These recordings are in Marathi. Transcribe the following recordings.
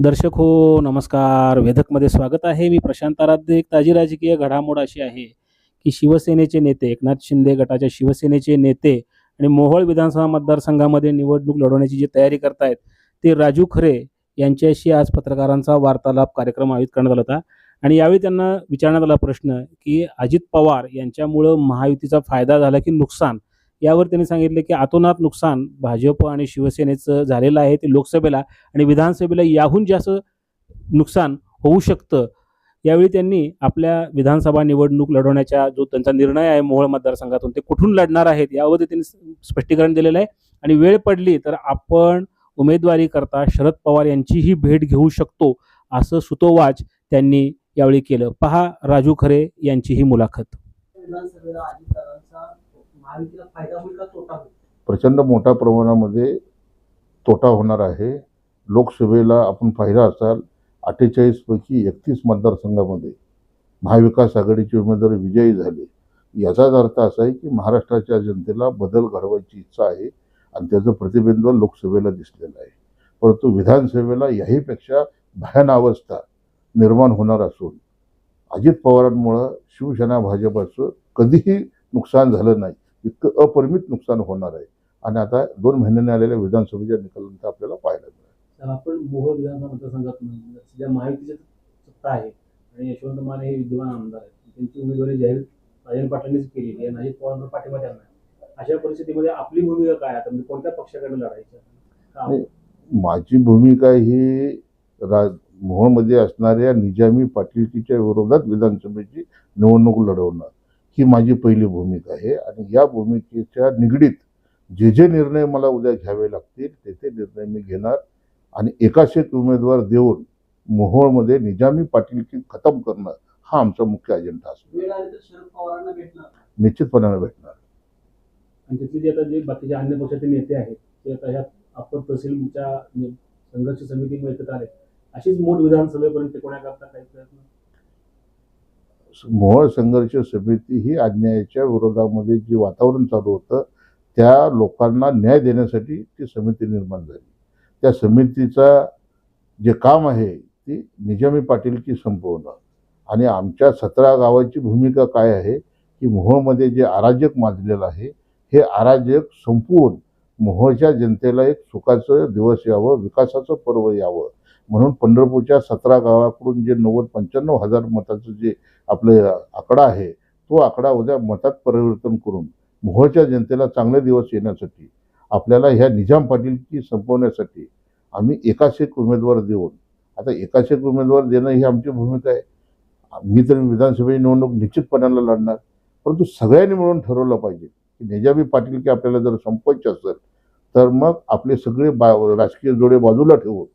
दर्शक हो नमस्कार. वेधकमध्ये स्वागत आहे. मी प्रशांत आराध्य. एक ताजी राजकीय घडामोड अशी आहे की शिवसेनेचे नेते एकनाथ शिंदे गटाच्या शिवसेनेचे नेते आणि मोहोळ विधानसभा मतदारसंघामध्ये निवडणूक लढवण्याची जी तयारी करतायत ते राजू खरे यांच्याशी आज पत्रकारांचा वार्तालाप कार्यक्रम आयोजित करण्यात आला होता. आणि यावेळी त्यांना विचारण्यात आला प्रश्न की अजित पवार यांच्यामुळं महायुतीचा फायदा झाला की नुकसान? यावर त्यांनी सांगितले की आतोनात नुकसान भाजप आणि शिवसेनेचं झालेलं आहे ते लोकसभेला आणि विधानसभेला याहून जास्त नुकसान होऊ शकतं. यावेळी त्यांनी आपल्या विधानसभा निवडणूक लढवण्याच्या जो त्यांचा निर्णय आहे मोहोळ मतदारसंघातून ते कुठून लढणार आहेत यावर त्यांनी स्पष्टीकरण दिलेलं आहे. आणि वेळ पडली तर आपण उमेदवारी करता शरद पवार यांचीही भेट घेऊ शकतो असं सुतोवाच त्यांनी यावेळी केलं. पहा राजू खरे यांची ही मुलाखत. विधानसभेला महायुतीला फायदा होईल का तोटा होईल? प्रचंड मोठ्या प्रमाणामध्ये तोटा होणार आहे. लोकसभेला आपण पाहिला असाल अठ्ठेचाळीसपैकी एकतीस मतदारसंघामध्ये महाविकास आघाडीचे उमेदवार विजयी झाले. याचाच अर्थ असा आहे की महाराष्ट्राच्या जनतेला बदल घडवायची इच्छा आहे आणि त्याचं प्रतिबिंब लोकसभेला दिसलेलं आहे. परंतु विधानसभेला याहीपेक्षा भयान अवस्था निर्माण होणार असून अजित पवारांमुळं शिवसेना भाजपाचं कधीही नुकसान झालं नाही. इतकं अपरिमित नुकसान होणार आहे आणि आता दोन महिन्यांनी आलेल्या विधानसभेच्या निकालानंतर आपल्याला पाहायला मिळेल आपण मोहोळ विधानसभा मतदारसंघात ज्या महायुतीची सत्ता आहे आणि यशवंत माने हे विद्यमान आमदार आहेत त्यांची उमेदवारी जाहीर राजन पाटलांनीच केली आहे अजित पवारांचा पाठिंबा त्यांना. अशा परिस्थितीमध्ये आपली भूमिका काय आता म्हणजे कोणत्या पक्षाकडे लढायचं? नाही. माझी भूमिका ही रा मोहोळमध्ये असणाऱ्या निजामी पाटीलकीच्या विरोधात विधानसभेची निवडणूक लढवणं ही माझी पहिली भूमिका आहे. आणि या भूमिकेच्या निगडीत जे जे निर्णय मला उद्या घ्यावे लागतील ते ते निर्णय मी घेणार. आणि एकाच एक उमेदवार देऊन मोहोळमध्ये निजामी पाटीलकी खतम करणं हा आमचा मुख्य अजेंडा असतो. निश्चितपणाने भेटणार. आणि तिथले जे आता जे बाकीचे अन्य पक्षाचे नेते आहेत ते आता ह्या अप्पर तहसीलच्या संघर्ष एकत्र आले अशीच मोठ विधानसभेपर्यंत कोणाकरता काही प्रयत्न मोहळ संघर्ष समिती ही अन्यायाच्या विरोधामध्ये जे वातावरण चालू होतं त्या लोकांना न्याय देण्यासाठी ती समिती निर्माण झाली. त्या समितीचा जे काम आहे ती निजामी पाटीलकी संपवणं. आणि आमच्या सतरा गावाची भूमिका काय आहे की मोहोळमध्ये जे अराजक माजलेलं आहे हे अराजक संपवून मोहोळच्या जनतेला एक सुखाचं दिवस यावं विकासाचं पर्व यावं म्हणून पंढरपूरच्या सतरा गावाकडून जे नव्वद पंच्याण्णव हजार मताचं जे आपलं आकडा आहे तो आकडा उद्या मतात परिवर्तन करून मोहोळच्या जनतेला चांगले दिवस येण्यासाठी आपल्याला ह्या निजाम पाटीलची संपवण्यासाठी आम्ही एकाच एक उमेदवार देऊन आता एकाच एक उमेदवार देणं ही आमची भूमिका आहे. मी तर विधानसभेची निवडणूक निश्चितपणाला लढणार परंतु सगळ्यांनी मिळून ठरवलं पाहिजे की निजामी पाटील की आपल्याला जर संपवायचे असेल तर मग आपले सगळे बा राजकीय जोडे बाजूला ठेवून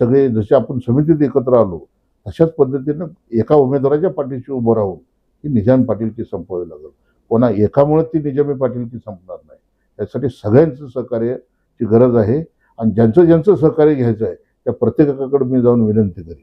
सगळे जसे आपण समितीत एकत्र आलो अशाच पद्धतीनं एका उमेदवाराच्या पाठीशी उभं राहून ही निजामी पाटीलची संपवावी लागेल. कोणा एकामुळे ती निजामी पाटीलची संपणार नाही. त्यासाठी सगळ्यांचं सहकार्याची गरज आहे आणि ज्यांचं ज्यांचं सहकार्य घ्यायचं आहे त्या प्रत्येकाकडे मी जाऊन विनंती करेन.